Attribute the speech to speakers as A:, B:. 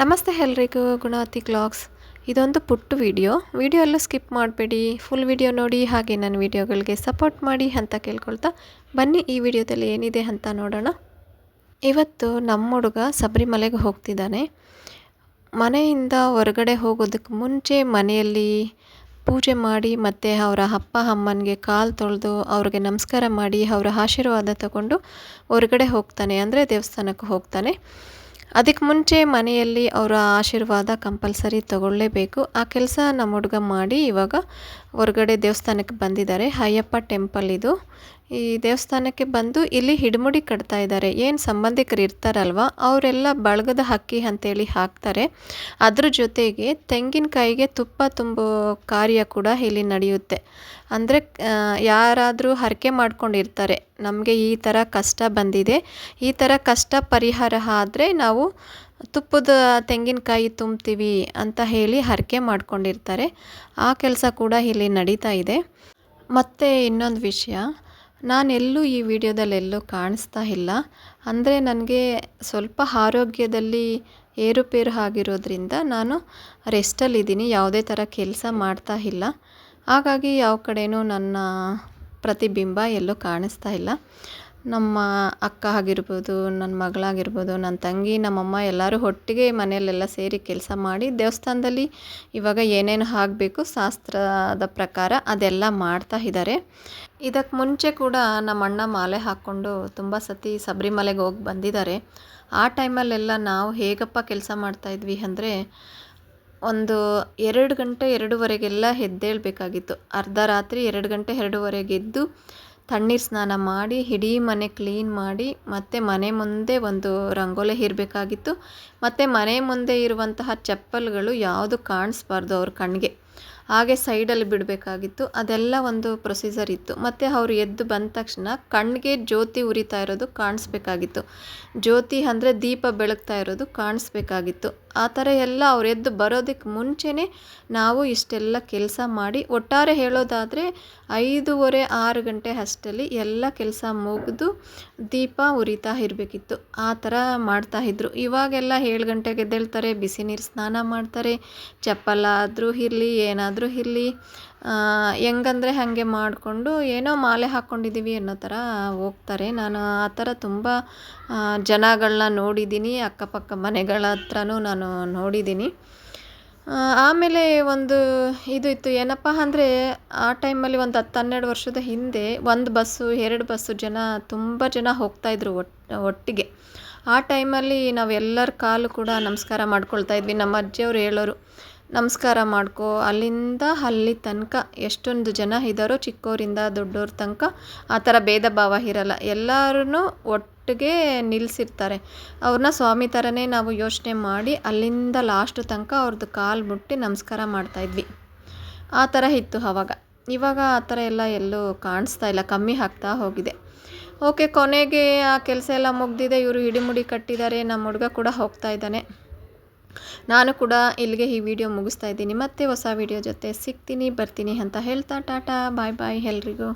A: ನಮಸ್ತೆ ಎಲ್ರಿಗೂ ಗುಣಾತಿ ಕ್ಲಾಕ್ಸ್. ಇದೊಂದು ಪುಟ್ಟು ವಿಡಿಯೋ. ವಿಡಿಯೋ ಎಲ್ಲ ಸ್ಕಿಪ್ ಮಾಡಬೇಡಿ. ಫುಲ್ ವಿಡಿಯೋ ನೋಡಿ, ಹಾಗೆ ನನ್ನ ವಿಡಿಯೋಗಳಿಗೆ ಸಪೋರ್ಟ್ ಮಾಡಿ ಅಂತ ಕೇಳ್ಕೊಳ್ತಾ ಬನ್ನಿ ಈ ವಿಡಿಯೋದಲ್ಲಿ ಏನಿದೆ ಅಂತ ನೋಡೋಣ. ಇವತ್ತು ನಮ್ಮ ಹುಡುಗ ಸಬರಿಮಲೆಗೆ ಹೋಗ್ತಿದ್ದಾನೆ. ಮನೆಯಿಂದ ಹೊರಗಡೆ ಹೋಗೋದಕ್ಕೆ ಮುಂಚೆ ಮನೆಯಲ್ಲಿ ಪೂಜೆ ಮಾಡಿ, ಮತ್ತು ಅವರ ಅಪ್ಪ ಅಮ್ಮನಿಗೆ ಕಾಲು ತೊಳೆದು ಅವ್ರಿಗೆ ನಮಸ್ಕಾರ ಮಾಡಿ, ಅವರ ಆಶೀರ್ವಾದ ತಗೊಂಡು ಹೊರಗಡೆ ಹೋಗ್ತಾನೆ. ಅಂದರೆ ದೇವಸ್ಥಾನಕ್ಕೆ ಹೋಗ್ತಾನೆ. ಅದಕ್ಕೆ ಮುಂಚೆ ಮನೆಯಲ್ಲಿ ಅವರ ಆಶೀರ್ವಾದ ಕಂಪಲ್ಸರಿ ತಗೊಳ್ಳೇಬೇಕು. ಆ ಕೆಲಸ ನಮ್ಮ ಹುಡುಗ ಮಾಡಿ ಇವಾಗ ಹೊರಗಡೆ ದೇವಸ್ಥಾನಕ್ಕೆ ಬಂದಿದ್ದಾರೆ. ಅಯ್ಯಪ್ಪ ಟೆಂಪಲ್ ಇದು. ಈ ದೇವಸ್ಥಾನಕ್ಕೆ ಬಂದು ಇಲ್ಲಿ ಹಿಡ್ಮುಡಿ ಕಟ್ತಾ ಇದ್ದಾರೆ. ಏನು ಸಂಬಂಧಿಕರು ಇರ್ತಾರಲ್ವ? ಅವರೆಲ್ಲ ಬಳಗದ ಹಕ್ಕಿ ಅಂತೇಳಿ ಹಾಕ್ತಾರೆ. ಅದ್ರ ಜೊತೆಗೆ ತೆಂಗಿನಕಾಯಿಗೆ ತುಪ್ಪ ತುಂಬೋ ಕಾರ್ಯ ಕೂಡ ಇಲ್ಲಿ ನಡೆಯುತ್ತೆ. ಅಂದರೆ ಯಾರಾದರೂ ಹರಕೆ ಮಾಡ್ಕೊಂಡಿರ್ತಾರೆ. ನಮಗೆ ಈ ಥರ ಕಷ್ಟ ಬಂದಿದೆ. ಈ ಥರ ಕಷ್ಟ ಪರಿಹಾರ ಆದರೆ ನಾವು ತುಪ್ಪದ ತೆಂಗಿನಕಾಯಿ ತುಂಬ್ತೀವಿ ಅಂತ ಹೇಳಿ ಹರಕೆ ಮಾಡ್ಕೊಂಡಿರ್ತಾರೆ. ಆ ಕೆಲಸ ಕೂಡ ಇಲ್ಲಿ ನಡೀತಾ ಇದೆ. ಮತ್ತು ಇನ್ನೊಂದು ವಿಷಯ. ನಾನೆಲ್ಲೂ ಈ ವಿಡಿಯೋದಲ್ಲಿ ಎಲ್ಲೂ ಕಾಣಿಸ್ತಾ ಇಲ್ಲ. ಅಂದರೆ ನನಗೆ ಸ್ವಲ್ಪ ಆರೋಗ್ಯದಲ್ಲಿ ಏರುಪೇರು ಆಗಿರೋದ್ರಿಂದ ನಾನು ರೆಸ್ಟಲ್ಲಿದ್ದೀನಿ, ಯಾವುದೇ ಥರ ಕೆಲಸ ಮಾಡ್ತಾ ಇಲ್ಲ. ಹಾಗಾಗಿ ಯಾವ ಕಡೆಯೂ ನನ್ನ ಪ್ರತಿಬಿಂಬ ಎಲ್ಲೂ ಕಾಣಿಸ್ತಾ ಇಲ್ಲ. ನಮ್ಮ ಅಕ್ಕ ಆಗಿರ್ಬೋದು ನನ್ನ ಮಗಳಾಗಿರ್ಬೋದು ನನ್ನ ತಂಗಿ, ನಮ್ಮಮ್ಮ ಎಲ್ಲರೂ ಒಟ್ಟಿಗೆ ಮನೆಯಲ್ಲೆಲ್ಲ ಸೇರಿ ಕೆಲಸ ಮಾಡಿ ದೇವಸ್ಥಾನದಲ್ಲಿ ಇವಾಗ ಏನೇನು ಆಗಬೇಕು ಶಾಸ್ತ್ರದ ಪ್ರಕಾರ ಅದೆಲ್ಲ ಮಾಡ್ತಾ ಇದ್ದಾರೆ ಇದಕ್ಕೆ ಮುಂಚೆ ಕೂಡ ನಮ್ಮ ಅಣ್ಣ ಮಾಲೆ ಹಾಕ್ಕೊಂಡು ತುಂಬ ಸತಿ ಸಬರಿಮಲೆಗೆ ಹೋಗಿ ಬಂದಿದ್ದಾರೆ ಆ ಟೈಮಲ್ಲೆಲ್ಲ ನಾವು ಹೇಗಪ್ಪ ಕೆಲಸ ಮಾಡ್ತಾಯಿದ್ವಿ ಅಂದರೆ ಒಂದು ಎರಡು ಗಂಟೆ ಎರಡೂವರೆಗೆಲ್ಲ ಎದ್ದೇಳಬೇಕಾಗಿತ್ತು. ಅರ್ಧ ರಾತ್ರಿ ಎರಡು ಗಂಟೆ ಎರಡೂವರೆಗೆ ಎದ್ದು ತಣ್ಣೀರು ಸ್ನಾನ ಮಾಡಿ ಇಡೀ ಮನೆ ಕ್ಲೀನ್ ಮಾಡಿ, ಮತ್ತು ಮನೆ ಮುಂದೆ ಒಂದು ರಂಗೋಲೆ ಇರಬೇಕಾಗಿತ್ತು ಮತ್ತು ಮನೆ ಮುಂದೆ ಇರುವಂತಹ ಚಪ್ಪಲ್ಗಳು ಯಾವುದು ಕಾಣಿಸ್ಬಾರ್ದು ಅವ್ರ ಕಣ್ಣಿಗೆ ಹಾಗೆ ಸೈಡಲ್ಲಿ ಬಿಡಬೇಕಾಗಿತ್ತು. ಅದೆಲ್ಲ ಒಂದು ಪ್ರೊಸೀಜರ್ ಇತ್ತು. ಮತ್ತು ಅವರು ಎದ್ದು ಬಂದ ತಕ್ಷಣ ಕಣ್ಣಿಗೆ ಜ್ಯೋತಿ ಉರಿತಾ ಇರೋದು ಕಾಣಿಸ್ಬೇಕಾಗಿತ್ತು. ಜ್ಯೋತಿ ಅಂದರೆ ದೀಪ ಬೆಳಗ್ತಾ ಇರೋದು ಕಾಣಿಸ್ಬೇಕಾಗಿತ್ತು. ಆ ಥರ ಎಲ್ಲ ಅವ್ರು ಎದ್ದು ಬರೋದಕ್ಕೆ ಮುಂಚೆನೇ ನಾವು ಇಷ್ಟೆಲ್ಲ ಕೆಲಸ ಮಾಡಿ, ಒಟ್ಟಾರೆ ಹೇಳೋದಾದರೆ ಐದೂವರೆ ಆರು ಗಂಟೆ ಅಷ್ಟಲ್ಲಿ ಎಲ್ಲ ಕೆಲಸ ಮುಗಿದು ದೀಪ ಉರಿತಾ ಇರಬೇಕಿತ್ತು. ಆ ಥರ ಮಾಡ್ತಾಯಿದ್ರು ಇವಾಗೆಲ್ಲ ಏಳು ಗಂಟೆಗೆ ಎದ್ದೇಳ್ತಾರೆ, ಬಿಸಿ ನೀರು ಸ್ನಾನ ಮಾಡ್ತಾರೆ ಚಪ್ಪಲಾದರೂ ಇರಲಿ ಏನಾದರೂ ಇಲ್ಲಿ ಹೆಂಗಂದ್ರೆ ಹಾಗೆ ಮಾಡಿಕೊಂಡು ಏನೋ ಮಾಲೆ ಹಾಕ್ಕೊಂಡಿದ್ದೀವಿ ಅನ್ನೋ ಥರ ಹೋಗ್ತಾರೆ. ನಾನು ಆ ಥರ ತುಂಬ ಜನಗಳನ್ನ ನೋಡಿದ್ದೀನಿ, ಅಕ್ಕಪಕ್ಕ ಮನೆಗಳ ಹತ್ರನೂ ನಾನು ನೋಡಿದ್ದೀನಿ. ಆಮೇಲೆ ಒಂದು ಇದು ಇತ್ತು, ಏನಪ್ಪ ಅಂದರೆ ಆ ಟೈಮಲ್ಲಿ ಒಂದು ಹತ್ತು ಹನ್ನೆರಡು ವರ್ಷದ ಹಿಂದೆ ಒಂದು ಬಸ್ಸು, ಎರಡು ಬಸ್ಸು ಜನ ತುಂಬ ಜನ ಹೋಗ್ತಾಯಿದ್ರು ಒಟ್ಟು ಒಟ್ಟಿಗೆ. ಆ ಟೈಮಲ್ಲಿ ನಾವೆಲ್ಲರ ಕಾಲು ಕೂಡ ನಮಸ್ಕಾರ ಮಾಡ್ಕೊಳ್ತಾ ಇದ್ವಿ. ನಮ್ಮ ಅಜ್ಜಿಯವ್ರು ಹೇಳೋರು ನಮಸ್ಕಾರ ಮಾಡ್ಕೊ. ಅಲ್ಲಿಂದ ಅಲ್ಲಿ ತನಕ ಎಷ್ಟೊಂದು ಜನ ಇದ್ದಾರೋ ಚಿಕ್ಕೋರಿಂದ ದೊಡ್ಡೋರ ತನಕ ಆ ಥರ ಭೇದ ಭಾವ ಇರಲ್ಲ. ಎಲ್ಲರೂ ಒಟ್ಟಿಗೆ ನಿಲ್ಲಿಸಿರ್ತಾರೆ ಅವ್ರನ್ನ ಸ್ವಾಮಿ ಥರನೇ ನಾವು ಯೋಚನೆ ಮಾಡಿ ಅಲ್ಲಿಂದ ಲಾಸ್ಟ್ ತನಕ ಅವ್ರದ್ದು ಕಾಲು ಮುಟ್ಟಿ ನಮಸ್ಕಾರ ಮಾಡ್ತಾಯಿದ್ವಿ ಆ ಥರ ಇತ್ತು ಆವಾಗ ಇವಾಗ ಆ ಥರ ಎಲ್ಲ ಎಲ್ಲೂ ಕಾಣಿಸ್ತಾ ಇಲ್ಲ. ಕಮ್ಮಿ ಆಗ್ತಾ ಹೋಗಿದೆ. ಓಕೆ, ಕೊನೆಗೆ ಆ ಕೆಲಸ ಎಲ್ಲ ಮುಗ್ದಿದೆ. ಇವರು ಹಿಡಿಮುಡಿ ಕಟ್ಟಿದ್ದಾರೆ. ನಮ್ಮ ಹುಡುಗ ಕೂಡ ಹೋಗ್ತಾ ಇದ್ದಾನೆ. ನಾನು ಕೂಡ ಇಲ್ಲಿಗೆ ಈ ವಿಡಿಯೋ ಮುಗಿಸ್ತಾ ಇದ್ದೀನಿ. ಮತ್ತೆ ಹೊಸ ವಿಡಿಯೋ ಜೊತೆ ಸಿಗ್ತೀನಿ, ಬರ್ತೀನಿ ಅಂತ ಹೇಳ್ತಾ ಟಾಟಾ ಬಾಯ್ ಬಾಯ್ ಎಲ್ರಿಗೂ.